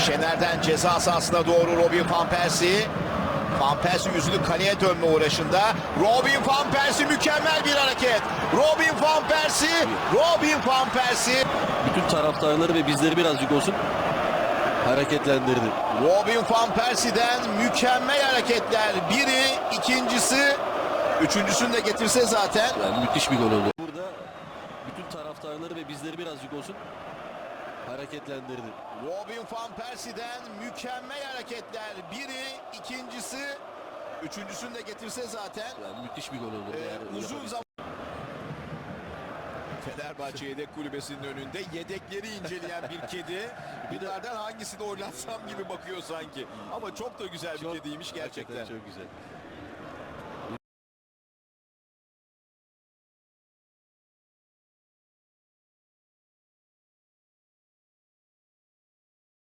Şener'den ceza sahasına doğru Robin Van Persie. Van Persie yüzünü kaleye dönme uğraşında. Robin Van Persie mükemmel bir hareket. Robin Van Persie, Robin Van Persie. Bütün taraftarları ve bizleri birazcık olsun hareketlendirdi. Robin Van Persie'den mükemmel hareketler. Biri, ikincisi, üçüncüsünü de getirse zaten. Yani müthiş bir gol oldu. Burada bütün taraftarları ve bizleri birazcık olsun hareketlendirdi. Robin Van Persie'den mükemmel hareketler. Biri, ikincisi, üçüncüsünü de getirse zaten. Yani müthiş bir gol oldu. Ee, Yani uzun zaman Fenerbahçe yedek kulübesinin önünde yedekleri inceleyen bir kedi. Bunlardan hangisini oynatsam gibi bakıyor sanki. Ama çok da güzel bir Çok- kediymiş gerçekten. Çok güzel.